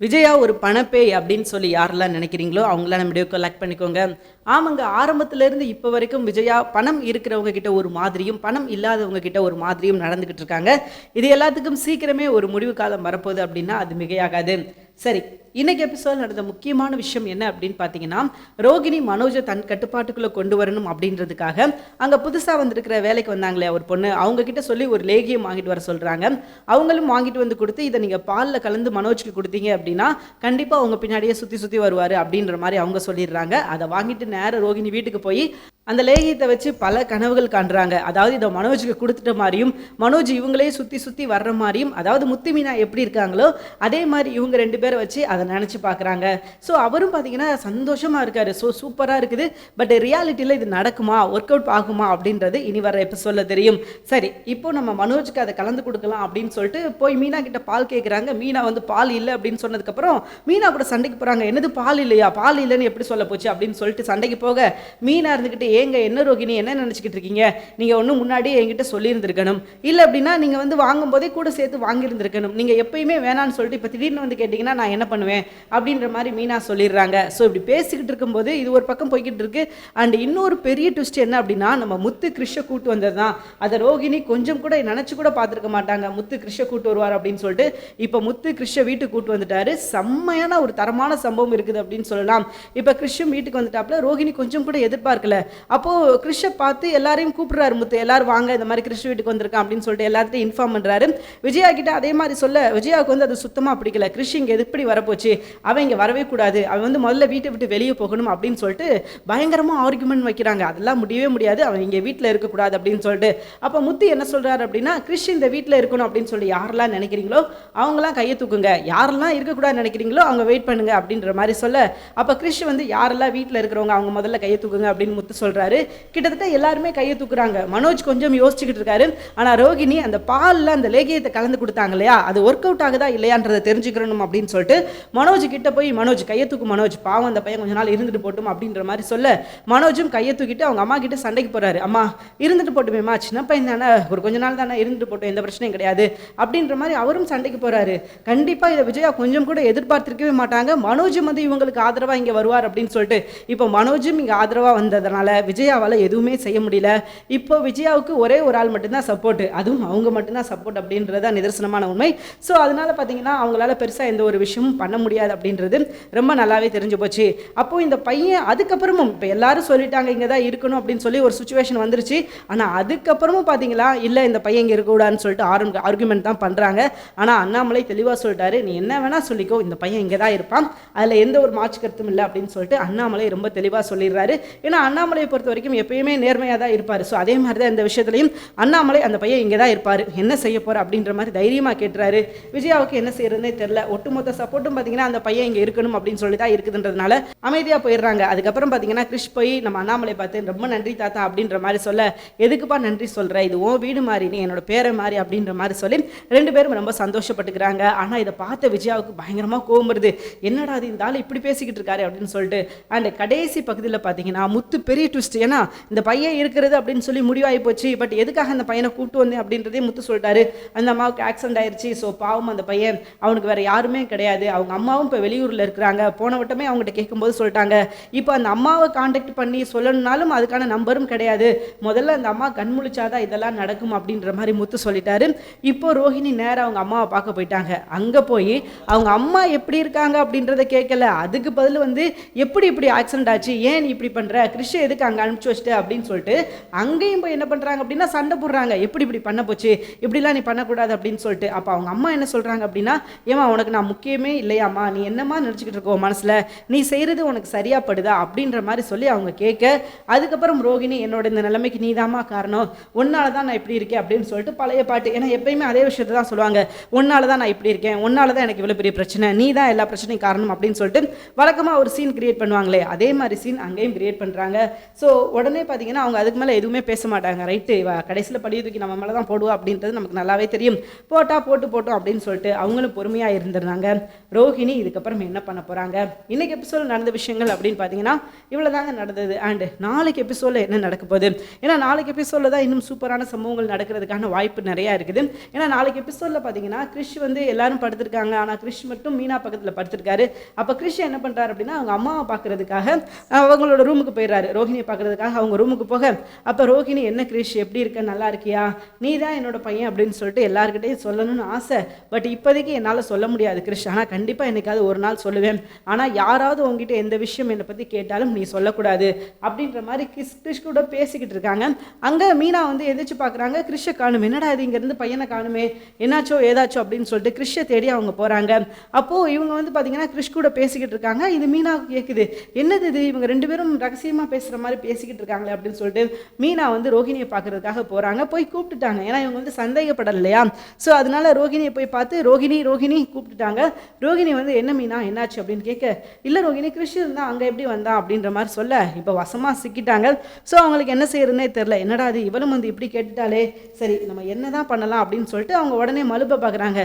விஜயா ஒரு பணப்பேய் அப்படின்னு சொல்லி யாரெல்லாம் நினைக்கிறீங்களோ அவங்களாம் நம்ம வீடியோ கலெக்ட் பண்ணிக்கோங்க. ஆமாங்க ஆரம்பத்துல இருந்து இப்போ வரைக்கும் விஜயா பணம் இருக்கிறவங்க கிட்ட ஒரு மாதிரியும் பணம் இல்லாதவங்க கிட்ட ஒரு மாதிரியும் நடந்துக்கிட்டு இருக்காங்க. இது எல்லாத்துக்கும் சீக்கிரமே ஒரு முடிவு காலம் வரப்போகுது அப்படின்னா அது மிகையாகாது. சரி இன்னைக்கு எபிசோட் நடந்த முக்கியமான விஷயம் என்ன அப்படின்னு பார்த்தீங்கன்னா ரோகிணி மனோஜை தன் கட்டுப்பாட்டுக்குள்ளே கொண்டு வரணும் அப்படின்றதுக்காக அங்கே புதுசாக வந்திருக்கிற வேலைக்கு வந்தாங்களே ஒரு பொண்ணு. அவங்க கிட்ட சொல்லி ஒரு லேகியம் வாங்கிட்டு வர சொல்கிறாங்க அவங்களும் வாங்கிட்டு வந்து கொடுத்து இதை நீங்கள் பாலில் கலந்து மனோஜ்க்கு கொடுத்தீங்க அப்படின்னா கண்டிப்பாக அவங்க பின்னாடியே சுற்றி சுற்றி வருவார் அப்படின்ற மாதிரி அவங்க சொல்லிடுறாங்க. அதை வாங்கிட்டு நேராக ரோகிணி வீட்டுக்கு போய் அந்த லேகியத்தை வச்சு பல கனவுகள் காண்றாங்க. அதாவது இதை மனோஜுக்கு கொடுத்துட்ட மாதிரியும் மனோஜ் இவங்களே சுற்றி சுற்றி வர்ற மாதிரியும் அதாவது முத்து மீனா எப்படி இருக்காங்களோ அதே மாதிரி இவங்க ரெண்டு பேரை வச்சு அதை நினச்சி பார்க்குறாங்க. ஸோ அவரும் பார்த்தீங்கன்னா சந்தோஷமாக இருக்காரு. ஸோ சூப்பராக இருக்குது. பட் ரியாலிட்டியில் இது நடக்குமா ஒர்க் அவுட் ஆகுமா அப்படின்றது இனி வர எபிசோடில் தெரியும். சரி இப்போ நம்ம மனோஜுக்கு அதை கலந்து கொடுக்கலாம் அப்படின்னு சொல்லிட்டு போய் மீனா கிட்ட பால் கேட்குறாங்க மீனா வந்து பால் இல்லை அப்படின்னு சொன்னதுக்கப்புறம் மீனா கூட சண்டைக்கு போகிறாங்க என்னது பால் இல்லையா? பால் இல்லைன்னு எப்படி சொல்ல போச்சு அப்படின்னு சொல்லிட்டு சண்டைக்கு போக மீனா இருந்துக்கிட்டு ஏங்க என்ன ரோகிணி என்ன நினச்சிக்கிட்டு இருக்கீங்க? நீங்கள் ஒன்றும் முன்னாடியே என்கிட்ட சொல்லியிருந்திருக்கணும். இல்லை அப்படின்னா நீங்கள் வந்து வாங்கும்போதே கூட சேர்த்து வாங்கியிருந்திருக்கணும். நீங்கள் எப்பயுமே வேணான்னு சொல்லிட்டு இப்போ திடீர்னு வந்து கேட்டிங்கன்னா நான் என்ன பண்ணுவேன்? அப்படின்ற மாதிரி மீனா சொல்லிடுறாங்க. ஸோ இப்படி பேசிக்கிட்டு இருக்கும்போது இது ஒரு பக்கம் போய்கிட்டு இருக்கு. அண்ட் இன்னொரு பெரிய ட்விஸ்ட் என்ன அப்படின்னா நம்ம முத்து கிருஷ்ண கூட்டு வந்தது தான் அதை ரோகிணி கொஞ்சம் கூட நினச்சி கூட பார்த்துருக்க மாட்டாங்க. முத்து கிருஷ்ண கூட்டு வருவார் அப்படின்னு சொல்லிட்டு இப்போ முத்து கிருஷ்ண வீட்டுக்கு கூட்டு வந்துட்டாரு. செம்மையான ஒரு தரமான சம்பவம் இருக்குது அப்படின்னு சொல்லலாம். இப்போ கிருஷ்ணன் வீட்டுக்கு வந்துட்டாப்புல ரோகிணி கொஞ்சம் கூட எதிர்பார்க்கல. அப்போது கிருஷ்ண பார்த்து எல்லாரையும் கூப்பிட்றாரு முத்து எல்லாரும் வாங்க இந்த மாதிரி கிருஷ்ண வீட்டுக்கு வந்திருக்கான் அப்படின்னு சொல்லிட்டு எல்லாத்தையும் இன்ஃபார்ம் பண்ணுறாரு விஜயா கிட்ட அதே மாதிரி சொல்ல விஜயாவுக்கு வந்து அது சுத்தமாக பிடிக்கல. கிருஷ் இங்கே எப்படி வரப்போச்சு? அவன் இங்கே வரவே கூடாது. அவன் வந்து முதல்ல வீட்டை விட்டு வெளியே போகணும் அப்படின்னு சொல்லிட்டு பயங்கரமாக ஆர்குமெண்ட் வைக்கிறாங்க. அதெல்லாம் முடியவே முடியாது. அவன் இங்கே வீட்டில் இருக்கக்கூடாது அப்படின்னு சொல்லிட்டு. அப்போ முத்து என்ன சொல்கிறாரு அப்படின்னா கிருஷ் இந்த வீட்டில் இருக்கணும் அப்படின்னு சொல்லி யாரெல்லாம் நினைக்கிறீங்களோ அவங்களாம் கையை தூக்குங்க. யாரெல்லாம் இருக்கக்கூடாது நினைக்கிறீங்களோ அவங்க வெயிட் பண்ணுங்க அப்படின்ற மாதிரி சொல்ல அப்போ கிருஷ் வந்து யாரெல்லாம் வீட்டில் இருக்கிறவங்க அவங்க முதல்ல கையை தூக்குங்க அப்படின்னு முத்து சொல்கிறாரு கிட்டத்தட்ட எல்லாருமே கையை தூக்குறாங்க. மனோஜ் கொஞ்சம் யோசிச்சுக்கிட்டு இருக்காரு. ஆனால் ரோகிணி அந்த பாலில் அந்த லேகியத்தை கலந்து கொடுத்தாங்க இல்லையா? அது ஒர்க் அவுட் ஆகுதா இல்லையான்றதை தெரிஞ்சுக்கணும் அப்படின்னு சொல்லிட்டு மனோஜ் கிட்ட போய் மனோஜ் கையை தூக்கு மனோஜ். பாவம் அந்த பையன் கொஞ்ச நாள் இருந்துட்டு போட்டும் அப்படின்ற மாதிரி சொல்ல மனோஜும் கையை தூக்கிட்டு அவங்க அம்மா கிட்ட சண்டைக்கு போறாரு. அம்மா இருந்துட்டு போட்டுமேம்மா சின்ன பையன் தானே. ஒரு கொஞ்ச நாள் தானே இருந்துட்டு போட்டோம். எந்த பிரச்சனையும் கிடையாது. அப்படின்ற மாதிரி அவரும் சண்டைக்கு போறாரு. கண்டிப்பா இதை விஜயா கொஞ்சம் கூட எதிர்பார்த்திருக்கவே மாட்டாங்க. மனோஜும் வந்து இவங்களுக்கு ஆதரவா இங்க வருவார் அப்படின்னு சொல்லிட்டு இப்போ மனோஜும் இங்க ஆதரவா வந்ததுனால விஜயாவால் எதுவுமே செய்ய முடியல. இப்போ விஜயாவுக்கு ஒரே ஒரு ஆள் மட்டும்தான் சப்போர்ட்டு அதுவும் அவங்க மட்டும்தான் சப்போர்ட் அப்படின்றத நிதர்சனமான உண்மை. ஸோ அதனால் பார்த்தீங்கன்னா அவங்களால பெருசாக எந்த ஒரு விஷயமும் பண்ண முடியாது அப்படின்றது ரொம்ப நல்லாவே தெரிஞ்சு போச்சு. அப்போது இந்த பையன் அதுக்கப்புறமும் இப்போ எல்லாரும் சொல்லிட்டாங்க இங்கே தான் இருக்கணும் அப்படின்னு சொல்லி ஒரு சுச்சுவேஷன் வந்துருச்சு. ஆனால் அதுக்கப்புறமும் பார்த்தீங்களா இல்லை இந்த பையன் இங்கே இருக்கக்கூடாதுன்னு சொல்லிட்டு ஆரம் ஆர்குமெண்ட் தான் பண்ணுறாங்க ஆனால் அண்ணாமலை தெளிவாக சொல்லிட்டாரு நீ என்ன வேணால் சொல்லிக்கோ இந்த பையன் இங்கே தான் இருப்பான். அதில் எந்த ஒரு மாற்று கருத்தும் இல்லை அப்படின்னு சொல்லிட்டு அண்ணாமலை ரொம்ப தெளிவாக சொல்லிடுறாரு. ஏன்னா அண்ணாமலை அண்ணாமலை பொறுத்த வரைக்கும் எப்பயுமே நேர்மையாக தான் இருப்பார். ஸோ அதே மாதிரி தான் இந்த விஷயத்துலையும் அண்ணாமலை அந்த பையன் இங்கே தான் இருப்பார். என்ன செய்ய போற அப்படின்ற மாதிரி தைரியமாக கேட்டுறாரு. விஜயாவுக்கு என்ன செய்யறதுனே தெரில ஒட்டுமொத்த சப்போர்ட்டும் பார்த்தீங்கன்னா அந்த பையன் இங்கே இருக்கணும் அப்படின்னு சொல்லி தான் இருக்குதுன்றதுனால அமைதியாக போயிடுறாங்க. அதுக்கப்புறம் பார்த்தீங்கன்னா கிறிஷ் போய் நம்ம அண்ணாமலை பார்த்து ரொம்ப நன்றி தாத்தா அப்படின்ற மாதிரி சொல்ல எதுக்குப்பா நன்றி சொல்கிற இது ஓ வீடு மாதிரி நீ என்னோட பேரை மாதிரி அப்படின்ற மாதிரி சொல்லி ரெண்டு பேரும் ரொம்ப சந்தோஷப்பட்டுக்கிறாங்க. ஆனால் இதை பார்த்த விஜயாவுக்கு பயங்கரமாக கோவம் வருது. என்னடா அது இந்த ஆள் இப்படி பேசிக்கிட்டு இருக்காரு அப்படின்னு சொல்லிட்டு அண்ட் கடைசி பகுதியில் பார்த்தீங்கன்னா முத்து பெரிய ட்விஸ்ட் ஏன்னா இந்த பையன் இருக்கிறது அப்படின்னு சொல்லி முடிவாகி போச்சு. பட் எதுக்காக அந்த பையனை கூப்பிட்டு வந்தேன் அப்படின்றதே முத்து சொல்லிட்டாரு. அந்த அம்மாவுக்கு ஆக்சிடென்ட் ஆயிடுச்சு ஸோ பாவம் அந்த பையன். அவனுக்கு வேறு யாருமே கிடையாது. அவங்க அம்மாவும் இப்போ வெளியூரில் இருக்கிறாங்க. போன வட்டமே அவங்ககிட்ட கேட்கும்போது சொல்லிட்டாங்க. இப்போ அந்த அம்மாவை காண்டாக்ட் பண்ணி சொல்லணும்னாலும் அதுக்கான நம்பரும் கிடையாது. முதல்ல அந்த அம்மா கண் முழிச்சாதான் இதெல்லாம் நடக்கும் அப்படின்ற மாதிரி முத்து சொல்லிட்டாரு. இப்போ ரோஹிணி நேராக அவங்க அம்மாவை பார்க்க போயிட்டாங்க. அங்கே போய் அவங்க அம்மா எப்படி இருக்காங்க அப்படின்றத கேட்கல. அதுக்கு பதில் வந்து எப்படி இப்படி ஆக்சிடென்ட் ஆச்சு? ஏன் இப்படி பண்ணுற கிருஷ்ண எதுக்கு அங்கே அனுப்பிச்சு வச்சுட்டு அப்படின்னு சொல்லிட்டு அங்கேயும் போய் என்ன பண்ணுறாங்க அப்படின்னா சண்டை போடுறாங்க. எப்படி இப்படி பண்ண போச்சு? இப்படிலாம் நீ பண்ணக்கூடாது அப்படின்னு சொல்லிட்டு. அப்போ அவங்க அம்மா என்ன சொல்கிறாங்க அப்படின்னா ஏமா உனக்கு நான் முக்கியமே இல்லையாம்மா. நீ என்னம்மா நினச்சிக்கிட்டு இருக்கோ மனசில்? நீ செய்கிறது உனக்கு சரியாக படுதா அப்படின்ற மாதிரி சொல்லி அவங்க கேட்க அதுக்கப்புறம் ரோகிணி என்னோட இந்த நிலைமைக்கு நீதாம்மா காரணம். உன்னால தான் நான் இப்படி இருக்கேன் அப்படின்னு சொல்லிட்டு பழைய பாட்டு. ஏன்னா எப்பயுமே அதே விஷயத்தை தான் சொல்லுவாங்க. உன்னால தான் நான் இப்படி இருக்கேன். உன்னால தான் எனக்கு இவ்வளோ பெரிய பிரச்சனை. நீ தான் எல்லா பிரச்சனையும் காரணம் அப்படின்னு சொல்லிட்டு வழக்கமாக ஒரு சீன் கிரியேட் பண்ணுவாங்களே அதே மாதிரி சீன் அங்கேயும் கிரியேட் பண்ணுறாங்க ஸோ உடனே பார்த்தீங்கன்னா அவங்க அதுக்கு மேலே எதுவுமே பேச மாட்டாங்க. ரைட்டு இவ கடைசியில் படி தூக்கி நம்ம மேலே தான் போடுவோம் அப்படின்றது நமக்கு நல்லாவே தெரியும். போட்டால் போட்டு போட்டோம் அப்படின்னு சொல்லிட்டு அவங்களும் பொறுமையாக இருந்துருந்தாங்க. ரோஹிணி இதுக்கப்புறம் என்ன பண்ண போகிறாங்க இன்றைக்கி எபிசோடில் நடந்த விஷயங்கள் அப்படின்னு பார்த்தீங்கன்னா இவ்வளோ தாங்க நடந்தது. அண்டு நாளைக்கு எபிசோடில் என்ன நடக்க போகுது? ஏன்னா நாளைக்கு எபிசோடில் தான் இன்னும் சூப்பரான சம்பவங்கள் நடக்கிறதுக்கான வாய்ப்பு நிறையா இருக்குது. ஏன்னா நாளைக்கு எபிசோடில் பார்த்தீங்கன்னா கிறிஷ் வந்து எல்லாரும் படுத்திருக்காங்க. ஆனால் கிறிஷ் மட்டும் மீனா பக்கத்தில் படுத்திருக்காரு. அப்போ கிறிஷ் என்ன பண்ணுறாரு அப்படின்னா அவங்க அம்மாவை பார்க்குறதுக்காக அவங்களோட ரூமுக்கு போயிடுறாரு. ரோஹிணி பார்க்குறதுக்காக அவங்க ரூமுக்கு போக அப்போ ரோஹிணி என்ன கிறிஷ் எப்படி இருக்க? நல்லா இருக்கியா? நீ தான் என்னோட பையன் அப்படின்னு சொல்லிட்டு எல்லாருக்கிட்டையும் சொல்லணும்னு ஆசை. பட் இப்போதைக்கு என்னால் சொல்ல முடியாது கிரிஷ். ஆனால் கண்டிப்பாக என்னைக்காவது ஒரு நாள் சொல்லுவேன். ஆனால் யாராவது உங்ககிட்ட எந்த விஷயம் என்னை பற்றி கேட்டாலும் நீ சொல்லக்கூடாது அப்படின்ற மாதிரி கிறிஸ் கிரிஷ் கூட பேசிக்கிட்டு இருக்காங்க. அங்கே மீனா வந்து எதிர்த்து பார்க்குறாங்க. கிரிஷை காணும். என்னடா இது? இங்கேருந்து பையனை காணுமே. என்னாச்சோ ஏதாச்சோ அப்படின்னு சொல்லிட்டு கிரிஷை தேடி அவங்க போகிறாங்க அப்போது இவங்க வந்து பார்த்தீங்கன்னா கிரிஷ் கூட பேசிக்கிட்டு இருக்காங்க. இது மீனா கேட்குது என்னது இது? இவங்க ரெண்டு பேரும் ரகசியமாக பேசுகிற மாதிரி பேசிக்கிட்டு இருக்காங்களே அப்படின்னு சொல்லிட்டு மீனா வந்து ரோகிணியை பார்க்கறதுக்காக போகிறாங்க போய் கூப்பிட்டுட்டாங்க. ஏன்னா இவங்க வந்து சந்தேகப்படல இல்லையா ஸோ அதனால ரோஹிணியை போய் பார்த்து ரோகிணி ரோஹிணி கூப்பிட்டுட்டாங்க. ரோகிணி வந்து என்ன மீனா என்னாச்சு? அப்படின்னு கேட்க இல்லை ரோகிணி கிருஷி இருந்தா அங்கே எப்படி வந்தா? அப்படின்ற மாதிரி சொல்ல இப்போ வசமாக சிக்கிட்டாங்க. ஸோ அவங்களுக்கு என்ன செய்யறதுனே தெரில என்னடா அது இவளும் வந்து இப்படி கேட்டுட்டாலே சரி நம்ம என்ன தான் பண்ணலாம்? அப்படின்னு சொல்லிட்டு அவங்க உடனே மலுப்பை பார்க்குறாங்க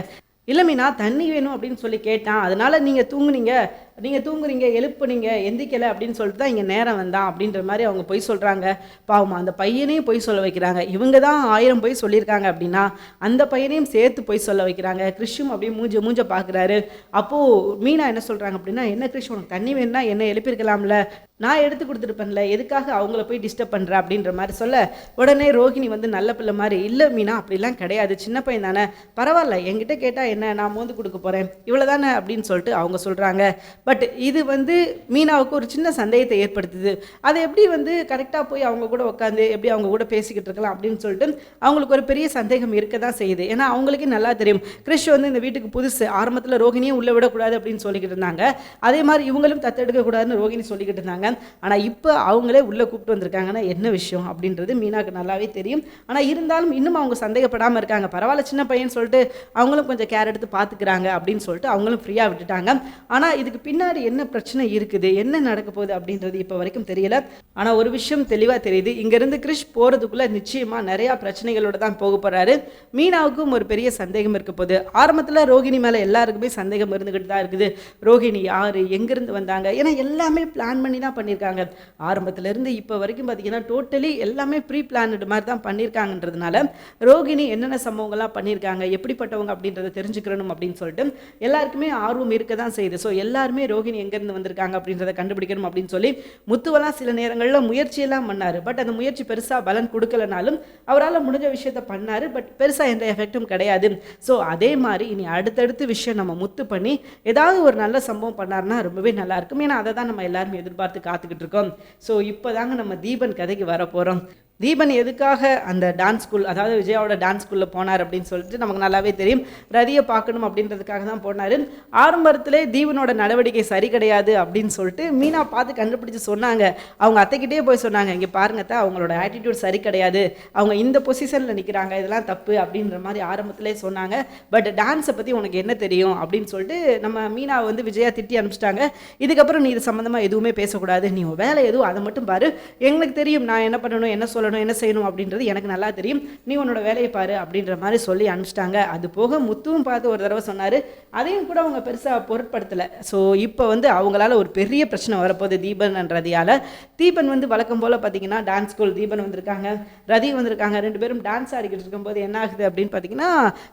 இல்லை மீனா தண்ணி வேணும் அப்படின்னு சொல்லி கேட்டான். அதனால நீங்கள் தூங்குனீங்க. நீங்கள் தூங்குறீங்க எழுப்புனீங்க எந்திக்கலை அப்படின்னு சொல்லிட்டு தான் இங்கே நேரம் வந்தான் அப்படின்ற மாதிரி அவங்க பொய் சொல்கிறாங்க பாவமா அந்த பையனையும் பொய் சொல்ல வைக்கிறாங்க. இவங்க தான் ஆயிரம் பொய் சொல்லியிருக்காங்க அப்படின்னா அந்த பையனையும் சேர்த்து பொய் சொல்ல வைக்கிறாங்க. கிறிஷும் அப்படியே மூஞ்ச மூஞ்ச பார்க்குறாரு அப்போது மீனா என்ன சொல்கிறாங்க அப்படின்னா என்ன கிறிஷ் உனக்கு தண்ணி வேணும்னா என்ன எழுப்பியிருக்கலாம்ல. நான் எடுத்து கொடுத்துருப்பேன்ல. எதுக்காக அவங்கள போய் டிஸ்டர்ப் பண்ணுற அப்படின்ற மாதிரி சொல்ல உடனே ரோகிணி வந்து நல்ல பிள்ளை மாதிரி இல்லை மீனா அப்படிலாம் கிடையாது. சின்ன பையன் தானே. பரவாயில்ல. என்கிட்ட கேட்டால் என்ன? நான் மோந்து கொடுக்க போகிறேன் இவ்வளோ தானே அப்படின்னு சொல்லிட்டு அவங்க சொல்கிறாங்க பட் இது வந்து மீனாவுக்கு ஒரு சின்ன சந்தேகத்தை ஏற்படுத்துது. அதை எப்படி வந்து கரெக்டாக போய் அவங்க கூட உட்காந்து எப்படி அவங்க கூட பேசிக்கிட்டு இருக்கலாம் அப்படின்னு சொல்லிட்டு அவங்களுக்கு ஒரு பெரிய சந்தேகம் இருக்க தான் செய்யுது. ஏன்னா அவங்களுக்கே நல்லா தெரியும். கிறிஷ் வந்து இந்த வீட்டுக்கு புதுசு. ஆரம்பத்தில் ரோகிணியும் உள்ளே விடக்கூடாது அப்படின்னு சொல்லிக்கிட்டு இருந்தாங்க. அதே மாதிரி இவங்களும் தத்தெடுக்கக்கூடாதுன்னு ரோகிணி சொல்லிக்கிட்டு இருந்தாங்க. ஆனால் இப்போ அவங்களே உள்ளே கூப்பிட்டு வந்திருக்காங்கன்னா என்ன விஷயம் அப்படின்றது மீனாவுக்கு நல்லாவே தெரியும். ஆனால் இருந்தாலும் இன்னும் அவங்க சந்தேகப்படாமல் இருக்காங்க. பரவாயில்ல சின்ன பையன் சொல்லிட்டு அவங்களும் கொஞ்சம் கேர் எடுத்து பார்த்துக்கிறாங்க அப்படின்னு சொல்லிட்டு அவங்களும் ஃப்ரீயாக விட்டுட்டாங்க. ஆனால் இதுக்கு பின்னாடி என்ன பிரச்சனை இருக்குது என்ன நடக்க போகுது அப்படின்றது இப்போ வரைக்கும் தெரியல. ஆனால் ஒரு விஷயம் தெளிவாக தெரியுது. இங்கேருந்து கிறிஷ் போகிறதுக்குள்ளே நிச்சயமாக நிறையா பிரச்சனைகளோட தான் போக போகிறாரு மீனாவுக்கும் ஒரு பெரிய சந்தேகம் இருக்க போகுது. ஆரம்பத்தில் ரோகிணி மேலே எல்லாருக்குமே சந்தேகம் இருந்துக்கிட்டு தான் இருக்குது. ரோகிணி யார்? எங்கேருந்து வந்தாங்க? ஏன்னா எல்லாமே பிளான் பண்ணி தான் பண்ணியிருக்காங்க ஆரம்பத்துலேருந்து இப்போ வரைக்கும் பார்த்தீங்கன்னா டோட்டலி எல்லாமே ப்ரீ பிளான்டு மாதிரி தான் பண்ணியிருக்காங்கன்றதுனால ரோகிணி என்னென்ன சம்பவங்கள்லாம் பண்ணியிருக்காங்க எப்படிப்பட்டவங்க அப்படின்றத தெரிஞ்சுக்கிறணும் அப்படின்னு சொல்லிட்டு எல்லாருக்குமே ஆர்வம் இருக்க தான் செய்யுது. ஸோ எல்லாருமே ரோகிணி எங்கேருந்து வந்திருக்காங்க அப்படின்றத கண்டுபிடிக்கணும் அப்படின்னு சொல்லி முத்துவெல்லாம் சில நேரங்களில் முயற்சியெல்லாம் பண்ணார். பட் அந்த முயற்சி பெருசாக பலன் கொடுக்கலனாலும் அவரால் முடிஞ்ச விஷயத்த பண்ணார். பட் பெருசாக எந்த எஃபெக்ட்டும் கிடையாது. ஸோ அதே மாதிரி இனி அடுத்தடுத்து விஷயம் நம்ம முத்து பண்ணி ஏதாவது ஒரு நல்ல சம்பவம் பண்ணாருன்னா ரொம்பவே நல்லா இருக்கும். ஏன்னா அதை தான் நம்ம எல்லாருமே எதிர்பார்த்து காத்துக்கிட்டு இருக்கோம். ஸோ இப்போ தாங்க நம்ம தீபன் கதைக்கு வர போகிறோம் தீபன் எதுக்காக அந்த டான்ஸ் ஸ்கூல் அதாவது விஜயாவோட டான்ஸ் ஸ்கூலில் போனார் அப்படின்னு சொல்லிட்டு நமக்கு நல்லாவே தெரியும். ரதியை பார்க்கணும் அப்படின்றதுக்காக தான் போனார். ஆரம்பத்திலே தீபனோட நடவடிக்கை சரி கிடையாது அப்படின்னு சொல்லிட்டு மீனா பார்த்து கண்டுபிடிச்சு சொன்னாங்க. அவங்க அத்தைக்கிட்டே போய் சொன்னாங்க இங்கே பாருங்க தான் அவங்களோட ஆட்டிடியூட் சரி கிடையாது. அவங்க இந்த பொசிஷனில் நிற்கிறாங்க இதெல்லாம் தப்பு அப்படின்ற மாதிரி ஆரம்பத்திலே சொன்னாங்க. பட் டான்ஸை பற்றி உனக்கு என்ன தெரியும்? அப்படின்னு சொல்லிட்டு நம்ம மீனாவை வந்து விஜயா திட்டி அனுப்பிச்சிட்டாங்க. இதுக்கப்புறம் நீ இது சம்மந்தமாக எதுவுமே பேசக்கூடாது. நீ வேலை எதுவும் அதை மட்டும் பாரு. எங்களுக்கு தெரியும் நான் என்ன பண்ணணும் என்ன சொல்லணும். என்ன செய்யணும் அப்படின்றது எனக்கு நல்லா தெரியும். நீ உன்னோட வேலையை பாரு அப்படின்ற மாதிரி சொல்லி அனுப்பிச்சிட்டாங்க. அது போக முத்துவும் பார்த்து ஒரு தடவை சொன்னார் அதையும் கூட அவங்க பெருசாக பொருட்படுத்தலை. ஸோ இப்போ வந்து அவங்களால ஒரு பெரிய பிரச்சனை வரப்போகுது தீபன்ன்றதையால் தீபன் வந்து வழக்கம் போல் பார்த்தீங்கன்னா டான்ஸ் ஸ்கூல் தீபன் வந்திருக்காங்க ரதி வந்திருக்காங்க ரெண்டு பேரும் டான்ஸ் ஆடிக்கிட்டு இருக்கும்போது என்ன ஆகுது அப்படின்னு பார்த்தீங்கன்னா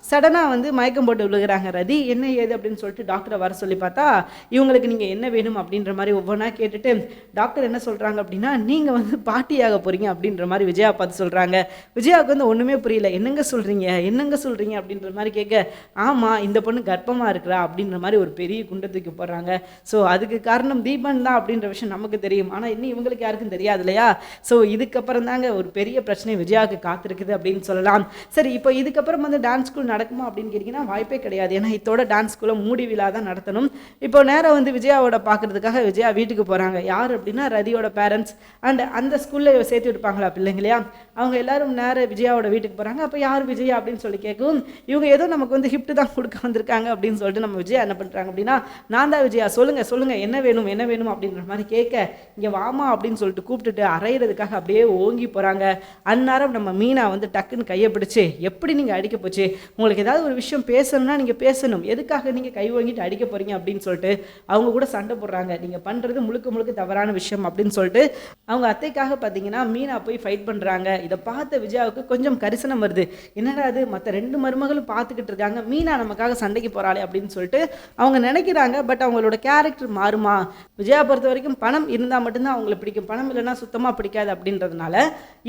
சடனாக வந்து மயக்கம் போட்டு விழுகிறாங்க. ரதி என்ன ஏது அப்படின்னு சொல்லிட்டு டாக்டரை வர சொல்லி பார்த்தா இவங்களுக்கு நீங்கள் என்ன வேணும் அப்படின்ற மாதிரி ஒவ்வொன்றா கேட்டுட்டு டாக்டர் என்ன சொல்கிறாங்க அப்படின்னா நீங்கள் வந்து பாட்டியாக போகிறீங்க அப்படின்ற மாதிரி விஜயா பார்த்து சொல்கிறாங்க விஜயாவுக்கு வந்து ஒன்றுமே புரியல. என்னங்க சொல்கிறீங்க என்னங்க சொல்கிறீங்க அப்படின்ற மாதிரி கேட்க ஆமாம் இந்த பொண்ணு கர்ப்பமாக இருக்கிறா அப்படின்ற மாதிரி ஒரு பெரிய குண்டத்துக்கு போடுறாங்க. ஸோ அதுக்கு காரணம் தீபன் தான் அப்படின்ற விஷயம் நமக்கு தெரியும். ஆனால் இன்னும் இவங்களுக்கு யாருக்கும் தெரியாது இல்லையா? ஸோ இதுக்கப்புறம் தாங்க ஒரு பெரிய பிரச்சனை விஜயாவுக்கு காத்திருக்குது அப்படின்னு சொல்லலாம். சரி இப்போ இதுக்கப்புறம் வந்து டான்ஸ் ஸ்கூல் நடக்குமா அப்படின்னு கேட்டிங்கன்னா வாய்ப்பே கிடையாது. ஏன்னா இதோட டான்ஸ் ஸ்கூலை மூடி விழா தான் நடத்தணும். இப்போ நேரம் வந்து விஜயாவோட பார்க்குறதுக்காக விஜயா வீட்டுக்கு போகிறாங்க யார் அப்படின்னா ரதியோட பேரண்ட்ஸ் அண்ட் அந்த ஸ்கூலில் சேர்த்து விடுப்பாங்களா பிள்ளை இல்லைங்க இல்லையா அவங்க எல்லாரும் நேர விஜயாவோட வீட்டுக்கு போகிறாங்க அப்போ யார் விஜயா அப்படின்னு சொல்லி கேட்கும் இவங்க ஏதோ நமக்கு வந்து ஹிஃப்ட் தான் கொடுக்க வந்திருக்காங்க அப்படின்னு சொல்லிட்டு நம்ம விஜயா என்ன பண்ணுறாங்க அப்படின்னா நான் தான் விஜயா சொல்லுங்கள் சொல்லுங்கள் என்ன வேணும் என்ன வேணும்? அப்படின்ற மாதிரி கேட்க இங்கே வாமா அப்படின்னு சொல்லிட்டு கூப்பிட்டுட்டு அரைகிறதுக்காக அப்படியே ஓங்கி போகிறாங்க அந்நேரம் நம்ம மீனா வந்து டக்குன்னு கையை பிடிச்சி எப்படி நீங்கள் அடிக்க போச்சு? உங்களுக்கு ஏதாவது ஒரு விஷயம் பேசணும்னா நீங்கள் பேசணும். எதுக்காக நீங்கள் கை வாங்கிட்டு அடிக்க போகிறீங்க அப்படின்னு சொல்லிட்டு அவங்க கூட சண்டை போடுறாங்க. நீங்கள் பண்ணுறது முழுக்க முழுக்க தவறான விஷயம் அப்படின்னு சொல்லிட்டு அவங்க அத்தைக்காக பார்த்தீங்கன்னா மீனா போய் ஃபைட் பண்ணுறாங்க இதை பார்த்த விஜயாவுக்கு கொஞ்சம் கரிசனம் வருது. என்னடா அது மற்ற ரெண்டு மருமகளும் பார்த்துக்கிட்டு இருக்காங்க. மீனா நமக்காக சண்டைக்கு போகிறாளே அப்படின்னு சொல்லிட்டு அவங்க நினைக்கிறாங்க. பட் அவங்களோட கேரக்டர் மாறுமா? விஜயா பொறுத்த வரைக்கும் பணம் இருந்தால் மட்டும்தான் அவங்களை பிடிக்கும். பணம் இல்லைன்னா சுத்தமாக பிடிக்காது அப்படின்றதுனால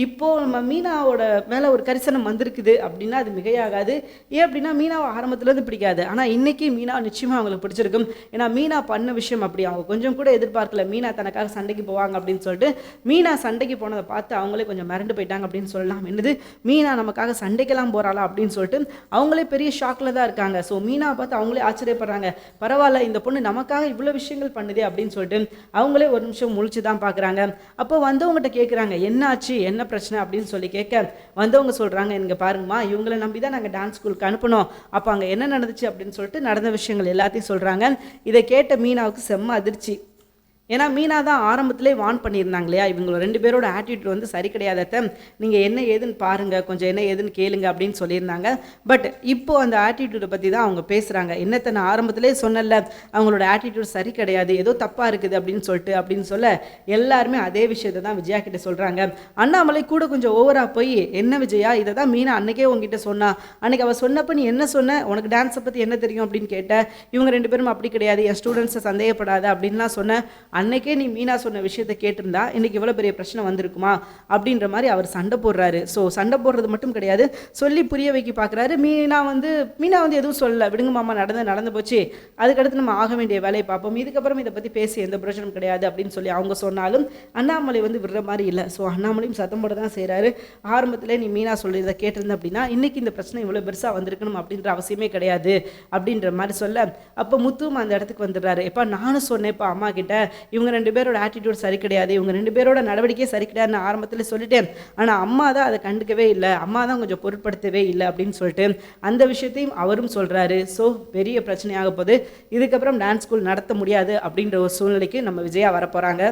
இப்போ நம்ம மீனாவோட மேலே ஒரு கரிசனம் வந்திருக்குது அப்படின்னா அது மிகையாகாது. ஏன் அப்படின்னா மீனாவை ஆரம்பத்துலேருந்து பிடிக்காது. ஆனால் இன்னைக்கு மீனா நிச்சயமாக அவங்களுக்கு பிடிச்சிருக்கும். ஏன்னா மீனா பண்ண விஷயம் அப்படி. அவங்க கொஞ்சம் கூட எதிர்பார்க்கல. மீனா தனக்காக சண்டைக்கு போவாங்க அப்படின்னு சொல்லிட்டு மீனா சண்டைக்கு போனதை பார்த்து அவங்களே கொஞ்சம் மிரண்டு போயிட்டாங்க அப்படின்னு சொல்லலாம். என்னது? மீனா நமக்காக சண்டைக்கெல்லாம் போகிறாளா அப்படின்னு சொல்லிட்டு அவங்களே பெரிய ஷாக்கில் தான் இருக்காங்க. ஸோ மீனா பார்த்து அவங்களே ஆச்சரியப்படுறாங்க. பரவாயில்ல இந்த பொண்ணு நமக்காக இவ்வளோ விஷயங்கள் பண்ணுதே அப்படின்னு சொல்லிட்டு அவங்களே ஒரு நிமிஷம் முழிச்சு தான் பார்க்குறாங்க. அப்போ வந்தவங்ககிட்ட கேட்குறாங்க என்ன ஆச்சு என்ன பிரச்சனை? அப்படின்னு சொல்லி கேட்க வந்தவங்க சொல்கிறாங்க எனக்கு பாருங்கம்மா இவங்களை நம்பி தான் நாங்கள் டான்ஸ் ஸ்கூலுக்கு அனுப்பினோம். அப்போ அங்கே என்ன நடந்துச்சு? அப்படின்னு சொல்லிட்டு நடந்த விஷயங்கள் எல்லாத்தையும் சொல்கிறாங்க இதை கேட்ட மீனாவுக்கு செம்ம அதிர்ச்சி. ஏன்னா மீனா தான் ஆரம்பத்திலே வார்ன் பண்ணியிருந்தாங்க இல்லையா? இவங்க ரெண்டு பேரோட ஆட்டிடியூட் வந்து சரி கிடையாதத்த நீங்கள் என்ன ஏதுன்னு பாருங்கள் கொஞ்சம் என்ன ஏதுன்னு கேளுங்க அப்படின்னு சொல்லியிருந்தாங்க. பட் இப்போ அந்த ஆட்டிடியூடை பற்றி தான் அவங்க பேசுகிறாங்க என்னத்தை நான் ஆரம்பத்திலே சொன்னல அவங்களோட ஆட்டிடியூட் சரி கிடையாது ஏதோ தப்பாக இருக்குது அப்படின்னு சொல்லிட்டு அப்படின்னு சொல்ல எல்லாருமே அதே விஷயத்தை தான் விஜயா கிட்ட சொல்கிறாங்க அண்ணாமலை கூட கொஞ்சம் ஓவராக போய் என்ன விஜயா? இதை தான் மீனா அன்னைக்கே உங்ககிட்ட சொன்னா. அன்னைக்கு அவள் சொன்னப்போ நீ என்ன சொன்ன? உனக்கு டான்ஸை பற்றி என்ன தெரியும்? அப்படின்னு கேட்ட. இவங்க ரெண்டு பேரும் அப்படி கிடையாது. என் ஸ்டூடெண்ட்ஸை சந்தேகப்படாத அப்படின்லாம் சொன்னேன் அன்னைக்கே நீ மீனா சொன்ன விஷயத்தை கேட்டிருந்தா இன்னைக்கு இவ்வளோ பெரிய பிரச்சனை வந்திருக்குமா? அப்படின்ற மாதிரி அவர் சண்டை போடுறாரு. ஸோ சண்டை போடுறது மட்டும் கிடையாது. சொல்லி புரிய வைக்க பார்க்குறாரு. மீனா வந்து மீனா வந்து எதுவும் சொல்லல. விடுங்க மாமா நடந்து நடந்து போச்சு. அதுக்கடுத்து நம்ம ஆக வேண்டிய வேலையை பார்ப்போம். இதுக்கப்புறம் இதை பற்றி பேசி எந்த பிரச்சனையும் கிடையாது அப்படின்னு சொல்லி அவங்க சொன்னாலும் அண்ணாமலை வந்து விடுற மாதிரி இல்லை. ஸோ அண்ணாமலையும் சத்தம் போட தான் செய்கிறாரு ஆரம்பத்தில் நீ மீனா சொல்லியதை கேட்டிருந்த அப்படின்னா இன்றைக்கி இந்த பிரச்சனை இவ்வளோ பெருசாக வந்திருக்கணும் அப்படின்ற அவசியமே கிடையாது அப்படின்ற மாதிரி சொல்ல அப்போ முத்துவும் அந்த இடத்துக்கு வந்துடுறாரு. எப்பா நானும் சொன்னேன்ப்பா அம்மா கிட்ட இவங்க ரெண்டு பேரோட ஆட்டிடியூட் சரி கிடையாது. இவங்க ரெண்டு பேரோட நடவடிக்கை சரி கிடையாதுன்னு ஆரம்பத்தில் சொல்லிட்டேன். ஆனால் அம்மா தான் அதை கண்டுக்கவே இல்லை. அம்மா தான் கொஞ்சம் பொருட்படுத்தவே இல்லை அப்படின்னு சொல்லிட்டு அந்த விஷயத்தையும் அவரும் சொல்கிறாரு ஸோ பெரிய பிரச்சனையாக போகுது. இதுக்கப்புறம் டான்ஸ் ஸ்கூல் நடத்த முடியாது அப்படின்ற ஒரு சூழ்நிலைக்கு நம்ம விஜயா வரப்போகிறாங்க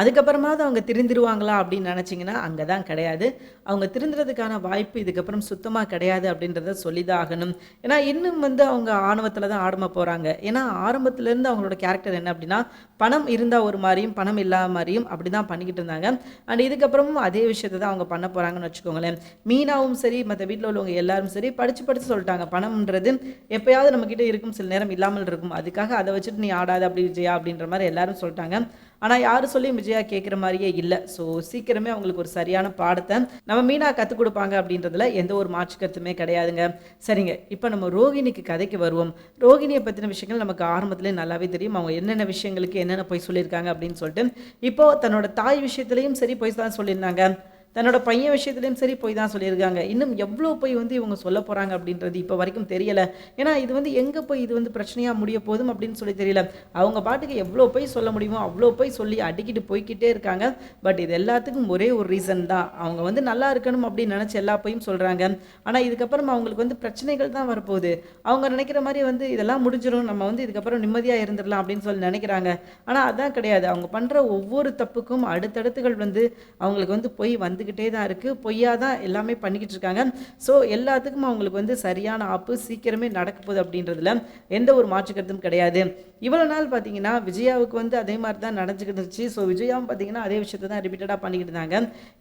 அதுக்கப்புறமாவது அவங்க திருந்திருவாங்களா அப்படின்னு நினச்சிங்கன்னா அங்கே தான் கிடையாது. அவங்க திருந்துறதுக்கான வாய்ப்பு இதுக்கப்புறம் சுத்தமாக கிடையாது அப்படின்றத சொல்லிதாகணும். ஏன்னா இன்னும் வந்து அவங்க ஆணவத்தில் தான் ஆடம போகிறாங்க ஏன்னா ஆரம்பத்துலேருந்து அவங்களோட கேரக்டர் என்ன அப்படின்னா பணம் இருந்தால் ஒரு மாதிரியும் பணம் இல்லாத மாதிரியும் அப்படி தான் பண்ணிக்கிட்டு இருந்தாங்க. அண்ட் இதுக்கப்புறமும் அதே விஷயத்தை தான் அவங்க பண்ண போகிறாங்கன்னு வச்சுக்கோங்களேன். மீனாவும் சரி மற்ற வீட்டில் உள்ளவங்க எல்லாரும் சரி படித்து படித்து சொல்லிட்டாங்க. பணம்ன்றது எப்பயாவது நம்மக்கிட்ட இருக்கும் சில நேரம் இல்லாமல் இருக்கும். அதுக்காக அதை வச்சுட்டு நீ ஆடாத அப்படி விஜயா அப்படின்ற மாதிரி எல்லாரும் சொல்லிட்டாங்க. ஆனால் யார் சொல்லியும் விஜயா கேட்குற மாதிரியே இல்லை. ஸோ சீக்கிரமே அவங்களுக்கு ஒரு சரியான பாடத்தை நம்ம மீனா கற்றுக் கொடுப்பாங்க அப்படின்றதுல எந்த ஒரு மாற்று கருத்துமே கிடையாதுங்க. சரிங்க. இப்போ நம்ம ரோகிணிக்கு கதைக்கு வருவோம். ரோகிணியை பற்றின விஷயங்கள் நமக்கு ஆரம்பத்திலே நல்லாவே தெரியும். அவங்க என்னென்ன விஷயங்களுக்கு என்னென்ன போய் சொல்லியிருக்காங்க அப்படின்னு சொல்லிட்டு இப்போ தன்னோட தாய் விஷயத்துலையும் சரி போய் தான் சொல்லியிருந்தாங்க. தன்னோட பையன் விஷயத்துலையும் சரி போய் தான் சொல்லியிருக்காங்க. இன்னும் எவ்வளோ போய் வந்து இவங்க சொல்ல போகிறாங்க அப்படின்றது இப்போ வரைக்கும் தெரியலை. ஏன்னா இது வந்து எங்கே போய் இது வந்து பிரச்சனையாக முடிய போதும் அப்படின்னு சொல்லி தெரியல. அவங்க பாட்டுக்கு எவ்வளோ போய் சொல்ல முடியுமோ அவ்வளோ போய் சொல்லி அடிக்கிட்டு போய்க்கிட்டே இருக்காங்க. பட் இது எல்லாத்துக்கும் ஒரே ஒரு ரீசன் தான். அவங்க வந்து நல்லா இருக்கணும் அப்படின்னு நினச்சி எல்லா போயும் சொல்கிறாங்க ஆனால் இதுக்கப்புறம் அவங்களுக்கு வந்து பிரச்சனைகள் தான் வரப்போகுது. அவங்க நினைக்கிற மாதிரி வந்து இதெல்லாம் முடிஞ்சிடும் நம்ம வந்து இதுக்கப்புறம் நிம்மதியாக இருந்துடலாம் அப்படின்னு சொல்லி நினைக்கிறாங்க. ஆனால் அதான் கிடையாது. அவங்க பண்ணுற ஒவ்வொரு தப்புக்கும் அடுத்தடுத்துகள் வந்து அவங்களுக்கு வந்து போய் வந்து வந்துக்கிட்டே தான் இருக்குது பொய்யா தான் எல்லாமே பண்ணிக்கிட்டு இருக்காங்க. ஸோ எல்லாத்துக்கும் அவங்களுக்கு வந்து சரியான ஆப்பு சீக்கிரமே நடக்க போகுது அப்படின்றதுல எந்த ஒரு மாற்று கருத்தும் கிடையாது. இவ்வளோ நாள் பார்த்தீங்கன்னா விஜயாவுக்கு வந்து அதே மாதிரி தான் நடந்துக்கிட்டு இருந்துச்சு. ஸோ விஜயாவும் பார்த்தீங்கன்னா அதே விஷயத்தை தான் ரிப்பீட்டடாக பண்ணிக்கிட்டு இருந்தாங்க.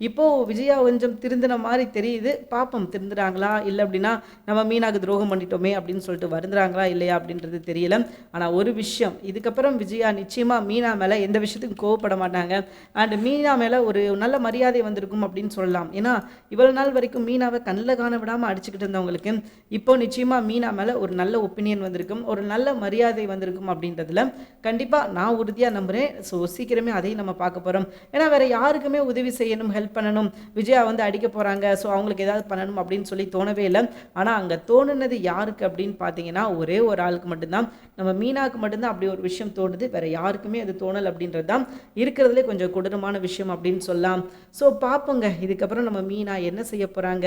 இப்போது விஜயா கொஞ்சம் திருந்தின மாதிரி தெரியுது. பாப்பம் திருந்துறாங்களா? இல்லை அப்படின்னா நம்ம மீனாக்கு துரோகம் பண்ணிட்டோமே அப்படின்னு சொல்லிட்டு வருந்துறாங்களா? இல்லையா அப்படின்றது தெரியல. ஆனால் ஒரு விஷயம் இதுக்கப்புறம் விஜயா நிச்சயமாக மீனா மேலே எந்த விஷயத்துக்கும் கோவப்பட மாட்டாங்க. அண்ட் மீனா மேலே ஒரு நல்ல மரியாதை வந்திருக்கும் அப்படின்னு சொல்லலாம். ஏன்னா இவ்வளோ நாள் வரைக்கும் மீனாவை கண்ணில் காண விடாமல் அடிச்சுக்கிட்டு இருந்தவங்களுக்கு இப்போ நிச்சயமாக மீனா மேலே ஒரு நல்ல ஒப்பீனியன் வந்திருக்கும் ஒரு நல்ல மரியாதை வந்திருக்கும் அப்படின்றதுல கண்டிப்பாக நான் உறுதியாக நம்புகிறேன் ஸோ சீக்கிரமே அதையும் நம்ம பார்க்க போகிறோம் ஏன்னா வேற யாருக்குமே உதவி செய்யணும் ஹெல்ப் பண்ணணும். விஜயா வந்து அடிக்க போகிறாங்க ஸோ அவங்களுக்கு ஏதாவது பண்ணணும் அப்படின்னு சொல்லி தோணவே இல்லை. ஆனால் அங்கே தோணுனது யாருக்கு அப்படின்னு பார்த்தீங்கன்னா ஒரே ஒரு ஆளுக்கு மட்டும்தான். நம்ம மீனாவுக்கு மட்டும்தான் அப்படி ஒரு விஷயம் தோணுது. வேற யாருக்குமே அது தோணல் அப்படின்றது தான் இருக்கிறதுலே கொஞ்சம் கொடூரமான விஷயம் அப்படின்னு சொல்லலாம். ஸோ பார்ப்போம். பார்ப்போங்க. இதுக்கப்புறம் நம்ம மீனா என்ன செய்ய போகிறாங்க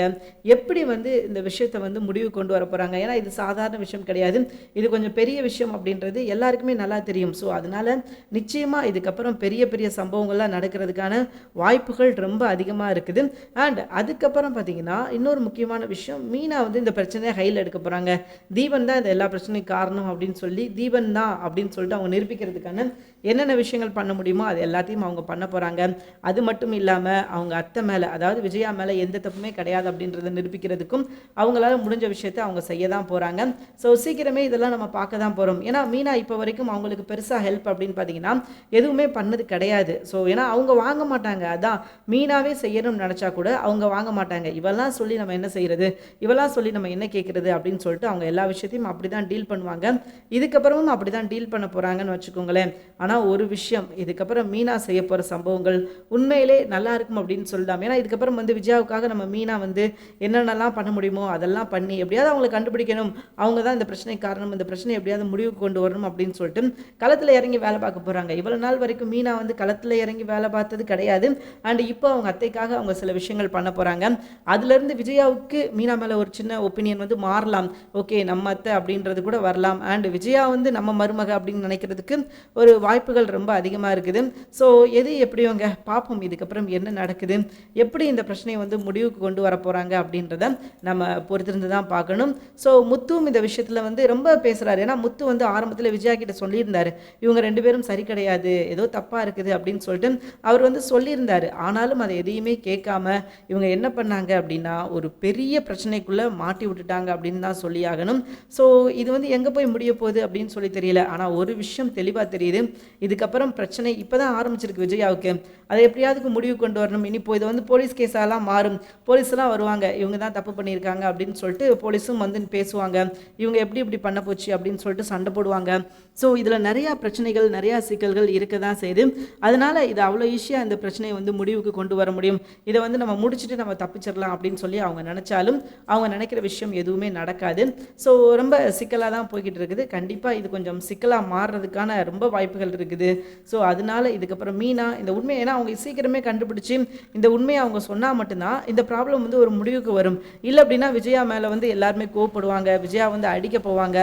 எப்படி வந்து இந்த விஷயத்தை வந்து முடிவு கொண்டு வர போகிறாங்க ஏன்னா இது சாதாரண விஷயம் கிடையாது. இது கொஞ்சம் பெரிய விஷயம் அப்படின்றது எல்லாருக்குமே நல்லா தெரியும். ஸோ அதனால நிச்சயமாக இதுக்கப்புறம் பெரிய பெரிய சம்பவங்கள்லாம் நடக்கிறதுக்கான வாய்ப்புகள் ரொம்ப அதிகமாக இருக்குது. அண்ட் அதுக்கப்புறம் பார்த்தீங்கன்னா இன்னொரு முக்கியமான விஷயம். மீனா வந்து இந்த பிரச்சனையை கையில் எடுக்க போகிறாங்க தீபன் தான் இந்த எல்லா பிரச்சனையும் காரணம் அப்படின்னு சொல்லி தீபன் தான் அப்படின்னு சொல்லிட்டு அவங்க நிரூபிக்கிறதுக்கான என்னென்ன விஷயங்கள் பண்ண முடியுமோ அது எல்லாத்தையும் அவங்க பண்ண போகிறாங்க அது மட்டும் இல்லாமல் அவங்க அத்தை மேலே அதாவது விஜயா மேலே எந்த தப்புமே கிடையாது அப்படின்றத நிரூபிக்கிறதுக்கும் அவங்களால முடிஞ்ச விஷயத்தை அவங்க செய்ய தான் போகிறாங்க ஸோ சீக்கிரமே இதெல்லாம் நம்ம பார்க்க தான் போகிறோம் ஏன்னா மீனா இப்போ வரைக்கும் அவங்களுக்கு பெருசாக ஹெல்ப் அப்படின்னு பார்த்தீங்கன்னா எதுவுமே பண்ணது கிடையாது. ஸோ ஏன்னா அவங்க வாங்க மாட்டாங்க. அதான் மீனாவே செய்யணும்னு நினச்சா கூட அவங்க வாங்க மாட்டாங்க. இவெல்லாம் சொல்லி நம்ம என்ன செய்கிறது இவெல்லாம் சொல்லி நம்ம என்ன கேட்குறது அப்படின்னு சொல்லிட்டு அவங்க எல்லா விஷயத்தையும் அப்படி தான் டீல் பண்ணுவாங்க. இதுக்கப்புறமும் அப்படி தான் டீல் பண்ண போகிறாங்கன்னு வச்சுக்கோங்களேன். ஆனால் ஒரு விஷயம் இதுக்கப்புறம் மீனா செய்ய போகிற சம்பவங்கள் உண்மையிலே நல்லா இருக்கும் அப்படின்னு சொல்லலாம். ஏன்னா இதுக்கப்புறம் வந்து விஜயாவுக்காக நம்ம மீனா வந்து என்னென்னலாம் பண்ண முடியுமோ அதெல்லாம் பண்ணி எப்படியாவது அவங்களை கண்டுபிடிக்கணும். அவங்க தான் இந்த பிரச்சனைக்கு காரணம். இந்த பிரச்சனை எப்படியாவது முடிவுக்கு கொண்டு வரணும் அப்படின்னு சொல்லிட்டு களத்தில் இறங்கி வேலை பார்க்க போகிறாங்க இவ்வளோ நாள் வரைக்கும் மீனா வந்து களத்தில் இறங்கி வேலை பார்த்தது கிடையாது. அண்ட் இப்போ அவங்க அத்தைக்காக அவங்க சில விஷயங்கள் பண்ண போகிறாங்க அதுலேருந்து விஜயாவுக்கு மீனா மேலே ஒரு சின்ன ஒப்பீனியன் வந்து மாறலாம். ஓகே நம்ம அத்தை அப்படின்றது கூட வரலாம். அண்ட் விஜயா வந்து நம்ம மருமக அப்படின்னு நினைக்கிறதுக்கு ஒரு வாய்ப்புகள் ரொம்ப அதிகமாக இருக்குது. ஸோ எது எப்படியோங்க? பார்ப்போம் இதுக்கப்புறம் என்ன நடக்குது? எப்படி இந்த பிரச்சனையை வந்து முடிவுக்கு கொண்டு வர போகிறாங்க அப்படின்றத நம்ம பொறுத்திருந்து தான் பார்க்கணும். ஸோ முத்துவும் இந்த விஷயத்தில் வந்து ரொம்ப பேசுகிறாரு ஏன்னா முத்து வந்து ஆரம்பத்தில் விஜயா கிட்ட சொல்லியிருந்தார். இவங்க ரெண்டு பேரும் சரி கிடையாது. ஏதோ தப்பாக இருக்குது அப்படின்னு சொல்லிட்டு அவர் வந்து சொல்லியிருந்தார். ஆனாலும் அதை எதையுமே கேட்காம இவங்க என்ன பண்ணாங்க அப்படின்னா ஒரு பெரிய பிரச்சனைக்குள்ளே மாட்டி விட்டுட்டாங்க அப்படின்னு தான் சொல்லி ஆகணும் ஸோ இது வந்து எங்கே போய் முடிய போகுது அப்படின்னு சொல்லி தெரியல. ஆனால் ஒரு விஷயம் தெளிவாக தெரியுது. இதுக்கப்புறம் பிரச்சனை இப்போ தான் ஆரம்பிச்சிருக்கு விஜயாவுக்கு. அதை எப்படியாவது முடிவு கொண்டு வரணும். இனி இப்போ இது வந்து போலீஸ் கேஸாலாம் மாறும். போலீஸ்லாம் வருவாங்க. இவங்க தான் தப்பு பண்ணியிருக்காங்க அப்படின்னு சொல்லிட்டு போலீஸும் வந்து பேசுவாங்க. இவங்க எப்படி இப்படி பண்ண போச்சு அப்படின்னு சொல்லிட்டு சண்டை போடுவாங்க. ஸோ இதில் நிறையா பிரச்சனைகள் நிறையா சிக்கல்கள் இருக்க தான் செய்யுது. அதனால் இது அவ்வளோ ஈஸியாக இந்த பிரச்சனையை வந்து முடிவுக்கு கொண்டு வர முடியும். இதை வந்து நம்ம முடிச்சுட்டு நம்ம தப்பிச்சிடலாம் அப்படின்னு சொல்லி அவங்க நினச்சாலும் அவங்க நினைக்கிற விஷயம் எதுவுமே நடக்காது. ஸோ ரொம்ப சிக்கலாக தான் போய்கிட்டு இருக்குது. கண்டிப்பாக இது கொஞ்சம் சிக்கலாக மாறுறதுக்கான ரொம்ப வாய்ப்புகள் இருக்குது. ஸோ அதனால இதுக்கப்புறம் மீனா இந்த உண்மை ஏன்னா அவங்க சீக்கிரமே கண்டுபிடிச்சி இந்த உண்மையை அவங்க சொன்னால் மட்டும்தான் இந்த ப்ராப்ளம் வந்து ஒரு முடிவுக்கு வரும். இல்லை அப்படின்னா விஜயா மேலே வந்து எல்லாருமே கோவப்படுவாங்க விஜயா வந்து அடிக்க போவாங்க.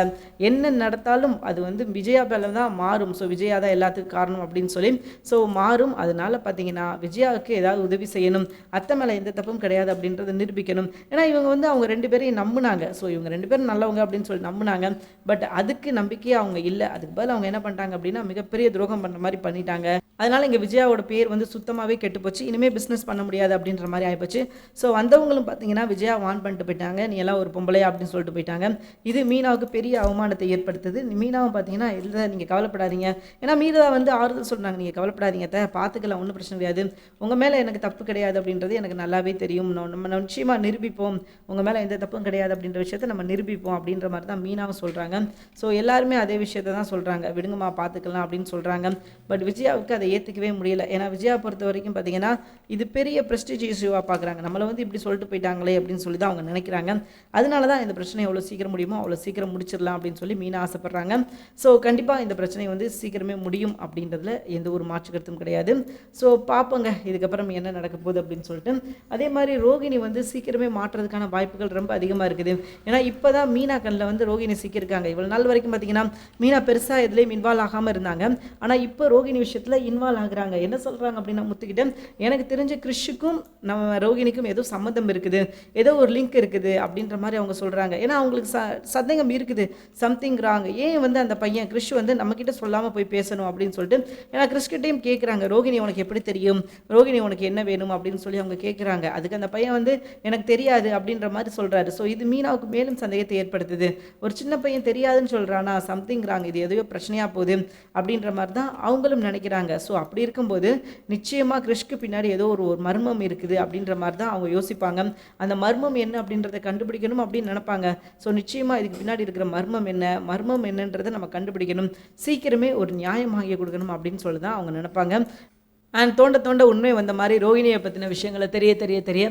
என்ன நடத்தாலும் அது வந்து விஜயா மேலே தான் மாறும். ஸோ விஜயா தான் எல்லாத்துக்கும் காரணம் அப்படின்னு சொல்லி ஸோ மாறும். அதனால பார்த்தீங்கன்னா விஜயாவுக்கு ஏதாவது உதவி செய்யணும். அத்தை மேலே எந்த தப்பும் கிடையாது அப்படின்றத நிரூபிக்கணும். ஏன்னா இவங்க வந்து அவங்க ரெண்டு பேரையும் நம்புனாங்க. ஸோ இவங்க ரெண்டு பேரும் நல்லவங்க அப்படின்னு சொல்லி நம்புனாங்க. பட் அதுக்கு நம்பிக்கையே அவங்க இல்லை. அதுக்கு பதில் அவங்க என்ன பண்ணிட்டாங்க அப்படின்னா மிகப்பெரிய துரோகம் பண்ணுற மாதிரி பண்ணிட்டாங்க. அதனால் இங்கே விஜயாவோட பேர் வந்து சுத்தமாகவே கெட்டு போச்சு. இனிமேல் பிஸ்னஸ் பண்ண முடியாது அப்படின்ற மாதிரி ஆகிப்போச்சு ஸோ வந்தவங்களும் பார்த்தீங்கன்னா விஜயா வான் பண்ணிட்டு போயிட்டாங்க. நீ எல்லாம் ஒரு பொம்பளையா அப்படின்னு சொல்லிட்டு போயிட்டாங்க. இது மீனாவுக்கு பெரிய அவமானத்தை ஏற்படுத்துது. மீனாவும் பார்த்தீங்கன்னா இல்லை நீங்கள் கவலைப்படாதீங்க. ஏன்னா மீரா வந்து ஆறுதல் சொல்றாங்க. நீங்கள் கவலைப்படாதீங்க த பார்த்துக்கலாம் ஒன்றும் பிரச்சனை கிடையாது. உங்கள் மேலே எனக்கு தப்பு கிடையாது அப்படின்றது எனக்கு நல்லாவே தெரியும். நம்ம நம்ம நிச்சயமாக நிரூபிப்போம். உங்கள் மேலே எந்த தப்பும் கிடையாது அப்படின்ற விஷயத்தை நம்ம நிரூபிப்போம் அப்படின்ற மாதிரி தான் மீனாவும் சொல்கிறாங்க ஸோ எல்லாருமே அதே விஷயத்தை தான் சொல்கிறாங்க விடுங்கம்மா பார்த்துக்கலாம் அப்படின்னு சொல்கிறாங்க பட் விஜயாவுக்கு அதை ஏற்றுக்கவே முடியல. ஏன்னா விஜயா பொறுத்த வரைக்கும் பார்த்தீங்கன்னா இது பெரிய ப்ரெஸ்டீஜ் இஷ்யூவாக பார்க்குறாங்க நம்மளை வந்து இப்படி சொல்லிட்டு போயிட்டாங்களே அப்படின்னு சொல்லி தான் அவங்க நினைக்கிறாங்க. அதனால தான் இந்த பிரச்சனை எவ்வளோ சீக்கிரம் முடியுமோ அவ்வளோ சீக்கிரம் முடிச்சிடலாம் அப்படின்னு சொல்லி மீனா ஆசைப்படுறாங்க. ஸோ கண்டிப்பாக இந்த பிரச்சனை வந்து சீக்கிரமே முடியும் அப்படின்றதுல எந்த ஒரு மாற்று கருத்தும் கிடையாது. ஸோ பார்ப்போங்க இதுக்கப்புறம் என்ன நடக்க போகுது அப்படின்னு சொல்லிட்டு. அதே மாதிரி ரோகிணி வந்து சீக்கிரமே மாற்றுறதுக்கான வாய்ப்புகள் ரொம்ப அதிகமாக இருக்குது. ஏன்னா இப்போ தான் மீனா கண்ணில் வந்து ரோகிணி சிக்கியிருக்காங்க. இவ்வளோ நாள் வரைக்கும் பார்த்தீங்கன்னா மீனா பெருசாக எதுலேயும் இன்வால்வ் ஆகாமல் இருந்தாங்க. ஆனால் இப்போ ரோகிணி விஷயத்தில் இன்வால்வ் ஆகுறாங்க. என்ன சொல்கிறாங்க அப்படின்னா முத்துக்கிட்ட எனக்கு தெரிஞ்ச கிறிஷுக்கும் நம்ம ரோகிணிக்கும் ஏதோ சம்மந்தம் இருக்குது. ஏதோ ஒரு லிங்க் இருக்குது அப்படின்ற மாதிரி அவங்க சொல்கிறாங்க ஏன்னா அவங்களுக்கு ச சந்தேகம் இருக்குது. சம்திங் ராங் ஏன் வந்து அந்த பையன் கிறிஷ் வந்து நம்மக்கிட்ட சொல்லாமல் போய் பேசணும் அப்படின்னு சொல்லிட்டு ஏன்னா கிறிஷ்கிட்டையும் கேட்குறாங்க ரோகிணி உனக்கு எப்படி தெரியும்? ரோகிணி உனக்கு என்ன வேணும் அப்படின்னு சொல்லி அவங்க கேட்குறாங்க அதுக்கு அந்த பையன் வந்து எனக்கு தெரியாது அப்படின்ற மாதிரி சொல்கிறாரு ஸோ இது மீனாவுக்கு மேலும் சந்தேகத்தை ஏற்படுத்துது. ஒரு சின்ன பையன் தெரியாதுன்னு சொல்கிறானா சம்திங் ராங் இது எதையோ பிரச்சனையாக போகுது அப்படின்ற மாதிரி தான் அவங்களும் நினைக்கிறாங்க. ஸோ அப்படி இருக்கும்போது நிச்சயமாக கிறிஷ்க்கு பின்னாடி ஏதோ ஒரு ஒரு மர்மம் இருக்குது அப்படின்ற மாதிரி தான் அவங்க யோசிப்பாங்க. அந்த மர்மம் என்ன அப்படின்றத கண்டுபிடிக்கணும் அப்படின்னு நினைப்பாங்க. ஸோ நிச்சயமாக இதுக்கு பின்னாடி இருக்கிற மர்மம் என்ன மர்மம் என்னன்றதை நம்ம கண்டுபிடிக்கணும். சீக்கிரமே ஒரு நியாயம் வாங்கி கொடுக்கணும் அப்படின்னு சொல்லி தான் அவங்க நினைப்பாங்க. அண்ட் தோண்ட தோண்ட உண்மை வந்த மாதிரி ரோகிணியை பற்றின விஷயங்களை தெரிய தெரிய தெரிய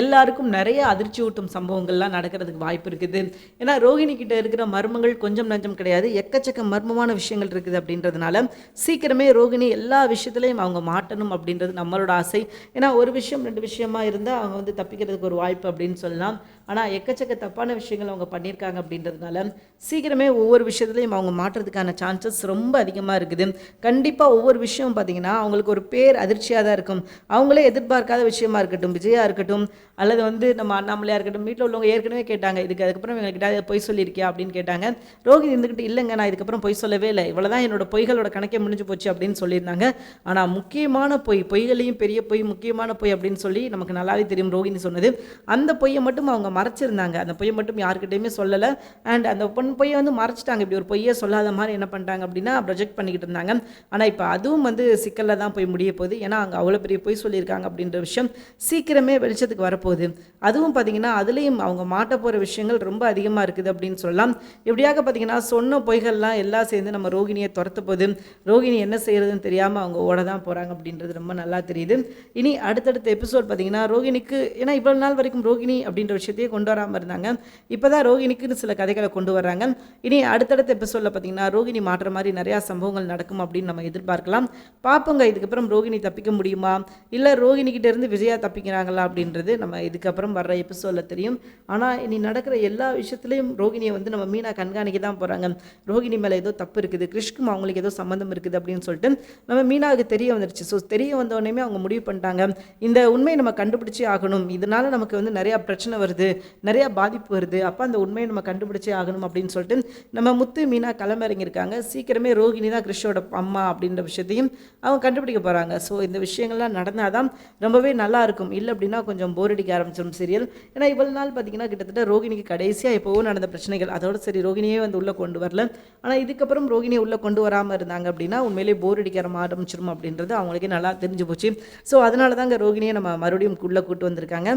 எல்லாருக்கும் நிறைய அதிர்ச்சி ஊட்டும் சம்பவங்கள்லாம் நடக்கிறதுக்கு வாய்ப்பு இருக்குது. ஏன்னா ரோஹிணி கிட்ட இருக்கிற மர்மங்கள் கொஞ்சம் நஞ்சம் கிடையாது. எக்கச்சக்க மர்மமான விஷயங்கள் இருக்குது அப்படின்றதுனால சீக்கிரமே ரோகிணி எல்லா விஷயத்துலையும் அவங்க மாட்டணும் அப்படின்றது நம்மளோட ஆசை. ஏன்னா ஒரு விஷயம் ரெண்டு விஷயமா இருந்தால் அவங்க வந்து தப்பிக்கிறதுக்கு ஒரு வாய்ப்பு அப்படின்னு சொல்லலாம். ஆனால் எக்கச்சக்க தப்பான விஷயங்கள் அவங்க பண்ணியிருக்காங்க அப்படின்றதுனால சீக்கிரமே ஒவ்வொரு விஷயத்துலையும் அவங்க மாட்டுறதுக்கான சான்சஸ் ரொம்ப அதிகமாக இருக்குது. கண்டிப்பாக ஒவ்வொரு விஷயமும் பார்த்தீங்கன்னா அவங்களுக்கு ஒரு பேர் அதிர்ச்சியாக தான் இருக்கும். அவங்களே எதிர்பார்க்காத விஷயமா இருக்கட்டும் விஜயா இருக்கட்டும் அல்லது வந்து நம்ம அண்ணாமலையாக இருக்கட்டும் வீட்டில் உள்ளவங்க ஏற்கனவே கேட்டாங்க இதுக்கு அதுக்கப்புறம் எங்கள்கிட்ட பொய் சொல்லியிருக்கியா அப்படின்னு கேட்டாங்க. ரோஹித் இருந்துக்கிட்டு இல்லைங்க நான் இதுக்கப்புறம் பொய் சொல்லவே இல்லை. இவ்வளோதான் என்னோட பொய்களோட கணக்கே முடிஞ்சு போச்சு அப்படின்னு சொல்லியிருந்தாங்க. ஆனால் முக்கியமான பொய் பொய்களையும் பெரிய பொய் முக்கியமான பொய் அப்படின்னு சொல்லி நமக்கு நல்லாவே தெரியும் ரோஹிணி சொன்னது. அந்த பொய்யை மட்டும் அவங்க மறைச்சிருந்தாங்க. அந்த பொய்யை மட்டும் யாருக்கிட்டையுமே சொல்லலை. அண்ட் அந்த பொன் பொய்யை வந்து மறைச்சிட்டாங்க. இப்படி ஒரு பொய்யை சொல்லாத மாதிரி என்ன பண்ணிட்டாங்க அப்படின்னா ப்ரொஜெக்ட் பண்ணிக்கிட்டு இருந்தாங்க. ஆனால் இப்போ அதுவும் வந்து சிக்கலில் தான் போய் முடிய போகுது. ஏன்னா அங்கே அவ்வளோ பெரிய பொய் சொல்லியிருக்காங்க அப்படின்ற விஷயம் சீக்கிரமே வெளிச்சத்துக்கு வரப்போகுது. அதுவும் பார்த்திங்கன்னா அதுலேயும் அவங்க மாட்ட போகிற விஷயங்கள் ரொம்ப அதிகமாக இருக்குது அப்படின்னு சொல்லலாம். எப்படியாக பார்த்தீங்கன்னா சொன்ன பொய்கள்லாம் எல்லாம் சேர்ந்து நம்ம ரோகிணியை துரத்த போது ரோகிணி என்ன செய்கிறதுன்னு தெரியாமல் அவங்க ஓட தான் போகிறாங்க அப்படின்றது ரொம்ப நல்லா தெரியுது. இனி அடுத்தடுத்த எபிசோட் பார்த்திங்கன்னா ரோகிணிக்கு ஏன்னா இவ்வளோ நாள் வரைக்கும் ரோகிணி அப்படின்ற விஷயத்தையே கொண்டு வராமல் இருந்தாங்க. இப்போ தான் ரோகிணிக்குன்னு சில கதைகளை கொண்டு வர்றாங்க. இனி அடுத்தடுத்த எபிசோடில் பார்த்தீங்கன்னா ரோகிணி மாற்ற மாதிரி நிறையா சம்பவங்கள் நடக்கும் அப்படின்னு நம்ம எதிர்பார்க்கலாம். பார்ப்போங்க இதுக்கப்புறம் ரோகிணி தப்பிக்க முடியுமா? இல்லை ரோகிணிக்கிட்டேருந்து விஜயா தப்பிக்கிறாங்களா அப்படின்றது நம்ம இதுக்கப்புறம் வர்ற எபிசோடில் தெரியும். ஆனால் இனி நடக்கிற எல்லா விஷயத்துலையும் ரோகிணியை வந்து நம்ம மீனா கண்காணிக்க தான் போகிறாங்க ரோகிணி மேலே ஏதோ தப்பு இருக்குது. கிருஷ்கும் அவங்களுக்கு ஏதோ சம்மந்தம் இருக்குது அப்படின்னு சொல்லிட்டு நம்ம மீனாவுக்கு தெரிய வந்துருச்சு. ஸோ தெரிய வந்தோடனே அவங்க முடிவு பண்ணிட்டாங்க. இந்த உண்மையை நம்ம கண்டுபிடிச்சே ஆகணும். இதனால் நமக்கு வந்து நிறையா பிரச்சனை வருது. நிறையா பாதிப்பு வருது. அப்போ அந்த உண்மையை நம்ம கண்டுபிடிச்சே ஆகணும் அப்படின்னு சொல்லிட்டு நம்ம முத்து மீனா களமிறங்கியிருக்காங்க சீக்கிரமே ரோகிணி தான் கிருஷ்ணோட அம்மா அப்படின்ற விஷயத்தையும் அவங்க கண்டுபிடிக்க போகிறாங்க ஸோ இந்த விஷயங்கள்லாம் நடந்தால் தான் ரொம்பவே நல்லா இருக்கும் இல்லை அப்படின்னா கொஞ்சம் போர் அடிக்க ஆரம்பிச்சிடும் சீரியல் ஏன்னா இவ்வளோ நாள் பார்த்தீங்கன்னா கிட்டத்தட்ட ரோகிணிக்கு கடைசியாக எப்போவோ நடந்த பிரச்சனைகள். அதோட சரி ரோகிணியே வந்து உள்ளே கொண்டு வரல. ஆனால் இதுக்கப்புறம் ரோகிணியை உள்ளே கொண்டு வராமல் இருந்தாங்க அப்படின்னா உண்மையிலே போர் அடிக்க ஆரம்பிச்சிடும் அப்படின்றது அவங்களுக்கே நல்லா தெரிஞ்சு போச்சு. ஸோ அதனால தாங்க ரோகிணியை நம்ம மறுபடியும் உள்ளே கூட்டு வந்திருக்காங்க.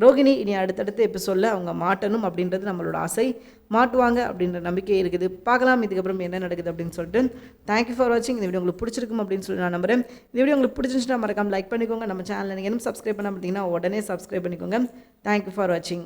ரோகிணி இனி அடுத்தடுத்த எபிசோடில் அவங்க மாட்டணும் அப்படின்றது நம்மளோட ஆசை. மாட்டுவாங்க அப்படின்ற நம்பிக்கை இருக்குது. பார்க்கலாம் இதுக்கப்புறம் என்ன நடக்குது அப்படின்னு சொல்லிட்டு. தேங்க்யூ ஃபார் வாட்சிங் இந்த வீடியோ உங்களுக்கு பிடிச்சிருக்கும் அப்படின்னு சொல்லி நான் நம்புறேன். இந்த வீடியோ உங்களுக்கு பிடிச்சிருந்துச்சுன்னா மறக்காம லைக் பண்ணிக்கோங்க. நம்ம சேனல் நீங்கள் இன்னும் சப்ஸ்கிரைப் பண்ண பார்த்தீங்கன்னா உடனே சப்ஸ்கிரைப் பண்ணிக்கோங்க. தேங்க்யூ ஃபார் வாட்சிங்